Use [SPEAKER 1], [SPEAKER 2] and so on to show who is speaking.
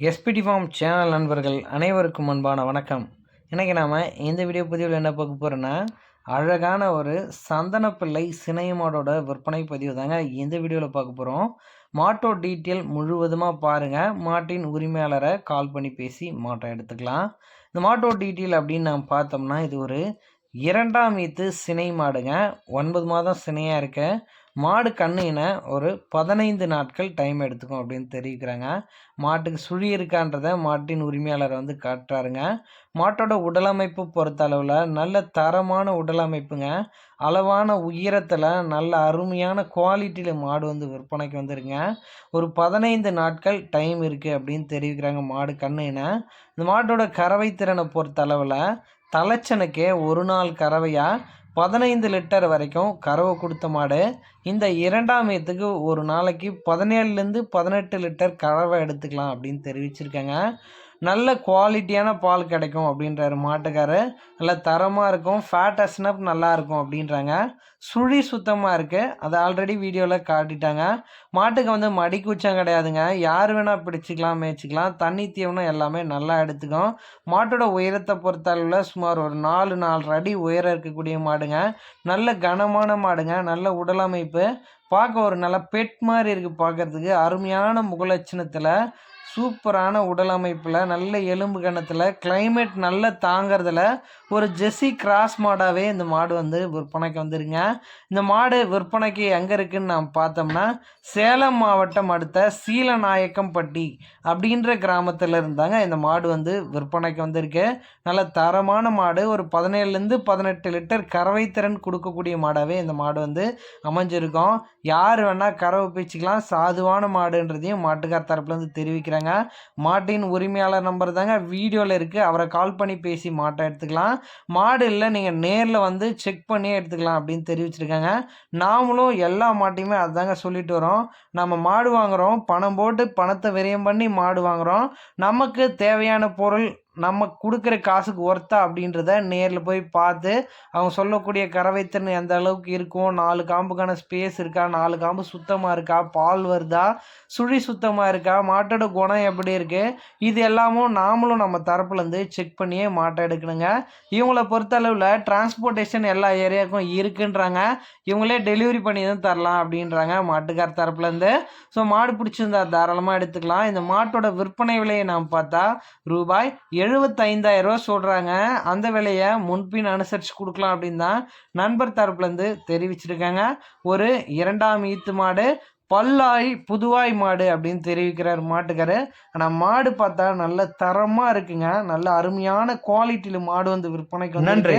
[SPEAKER 1] SPD form channel நண்பர்கள் அனைவருக்கும் அன்பான வணக்கம். இன்றைக்கி நாம் இந்த வீடியோ பதிவில் என்ன பார்க்க போகிறோன்னா அழகான ஒரு சந்தனப்பிள்ளை சினைமாடோட விற்பனை பதிவு தாங்க இந்த வீடியோவில் பார்க்க போகிறோம் மாட்டோ டீட்டெயில் முழுவதுமாக பாருங்கள் மாட்டின் உரிமையாளரை கால் பண்ணி பேசி மாட்டை எடுத்துக்கலாம். இந்த மாட்டோ டீட்டெயில் அப்படின்னு நாம் பார்த்தோம்னா இது ஒரு இரண்டாம் ஈத்து சினை மாடுங்க. ஒன்பது மாதம் சினையாக இருக்க. மாடு கண்ணுன ஒரு பதினைந்து நாட்கள் டைம் எடுத்துக்கும் அப்படின்னு தெரிவிக்கிறாங்க. மாட்டுக்கு சுழி இருக்கான்றத மாட்டின் உரிமையாளர் வந்து காட்டுறாருங்க. மாட்டோட உடலமைப்பு பொறுத்த அளவில் நல்ல தரமான உடலமைப்புங்க அளவான உயரத்தில் நல்ல அருமையான குவாலிட்டியில் மாடு வந்து விற்பனைக்கு வந்துருங்க ஒரு பதினைந்து நாட்கள் டைம் இருக்குது அப்படின்னு தெரிவிக்கிறாங்க மாடு கண்ணுன இந்த மாட்டோட கறவை திறனை பொறுத்த அளவில் தலைச்சனுக்கே ஒரு நாள் கறவையாக பதினைந்து லிட்டர் வரைக்கும் கறவை கொடுத்த மாடு. இந்த இரண்டாம் ஏத்துக்கு ஒரு நாளைக்கு பதினேழுலேருந்து பதினெட்டு லிட்டர் கறவை எடுத்துக்கலாம் அப்படின்னு தெரிவிச்சிருக்கேங்க. நல்ல குவாலிட்டியான பால் கிடைக்கும் அப்படின்றாரு மாட்டுக்காரர் நல்ல தரமாக இருக்கும் ஃபேட் அஸ்னப் நல்லாயிருக்கும் அப்படின்றாங்க. சுழி சுத்தமாக இருக்குது அதை ஆல்ரெடி வீடியோவில் காட்டிட்டாங்க. மாட்டுக்கு வந்து மடி கிடையாதுங்க. யார் வேணால் பிடிச்சிக்கலாம் மேய்ச்சிக்கலாம். தண்ணி தீவனம் எல்லாமே நல்லா எடுத்துக்கும். மாட்டோட உயரத்தை பொறுத்தளவில் சுமார் ஒரு நாலு நாலு அடி உயரம் இருக்கக்கூடிய மாடுங்க. நல்ல கனமான மாடுங்க. நல்ல உடலமைப்பு பார்க்க ஒரு நல்ல பெட் மாதிரி இருக்குது பார்க்குறதுக்கு. அருமையான முகலட்சணத்தில் சூப்பரான உடல் அமைப்பில் நல்ல எலும்பு கணத்தில் கிளைமேட் நல்லா தாங்கிறதுல ஒரு ஜெஸ்ஸி கிராஸ் மாடாகவே இந்த மாடு வந்து விற்பனைக்கு வந்துருங்க. இந்த மாடு விற்பனைக்கு எங்கே இருக்குதுன்னு நாம் பார்த்தோம்னா சேலம் மாவட்டம் அடுத்த சீலநாயக்கம்பட்டி அப்படின்ற கிராமத்தில் இருந்தாங்க. இந்த மாடு வந்து விற்பனைக்கு வந்திருக்கு. நல்ல தரமான மாடு. ஒரு பதினேழுலேருந்து பதினெட்டு லிட்டர் கறவை திறன் கொடுக்கக்கூடிய மாடாகவே இந்த மாடு வந்து அமைஞ்சிருக்கும். யார் வேணால் கறவை பேச்சுக்கலாம். சாதுவான மாடுன்றதையும் மாட்டுக்கார் தரப்புலேருந்து தெரிவிக்கிறாங்க. மாட்டின் உரிமையாளர் நம்பர் தாங்க வீடியோவில் இருக்குது அவரை கால் பண்ணி பேசி மாட்டை எடுத்துக்கலாம். மாடு இல்லை நீங்கள் நேரில் வந்து செக் பண்ணியே எடுத்துக்கலாம் அப்படின்னு தெரிவிச்சிருக்காங்க. நாமளும் எல்லா மாட்டையுமே அதுதாங்க சொல்லிட்டு வரோம். நம்ம மாடு வாங்குகிறோம் பணம் போட்டு பணத்தை விரயம் பண்ணி மாடு வாங்குகிறோம் நமக்கு தேவையான பொருள் நம்ம கொடுக்குற காசுக்கு ஒர்த்தா அப்படின்றத நேரில் போய் பார்த்து அவங்க சொல்லக்கூடிய கறவைத்திறன் எந்த அளவுக்கு இருக்கும். நாலு காம்புக்கான ஸ்பேஸ் இருக்கா? நாலு காம்பு சுத்தமாக இருக்கா? பால் வருதா? சுழி சுத்தமாக இருக்கா? மாட்டோட குணம் எப்படி இருக்குது இது எல்லாமும் நாமளும் நம்ம தரப்புலேருந்து செக் பண்ணியே மாட்டை எடுக்கணுங்க. இவங்கள பொறுத்தளவில் டிரான்ஸ்போர்ட்டேஷன் எல்லா ஏரியாவுக்கும் இருக்குன்றாங்க. இவங்களே டெலிவரி பண்ணி தான் தரலாம் அப்படின்றாங்க மாட்டுக்கார் தரப்புலேருந்து ஸோ மாடு பிடிச்சிருந்தா தாராளமாக எடுத்துக்கலாம். இந்த மாட்டோட விற்பனை விலையை நாம் பார்த்தா ரூபாய் எழுபத்தைந்தாயிரம் ரூபா சொல்கிறாங்க அந்த விலையை முன்பின் அனுசரித்து கொடுக்கலாம் அப்படின்னு தான் நண்பர் தரப்புலேருந்து தெரிவிச்சிருக்காங்க. ஒரு இரண்டாம் ஈத்து மாடு பல்லாய் புதுவாய் மாடு அப்படின்னு தெரிவிக்கிறார் மாட்டுக்காரு. ஆனால் மாடு பார்த்தா நல்ல தரமாக இருக்குங்க. நல்ல அருமையான குவாலிட்டியில் மாடு வந்து விற்பனைக்கு நன்றி.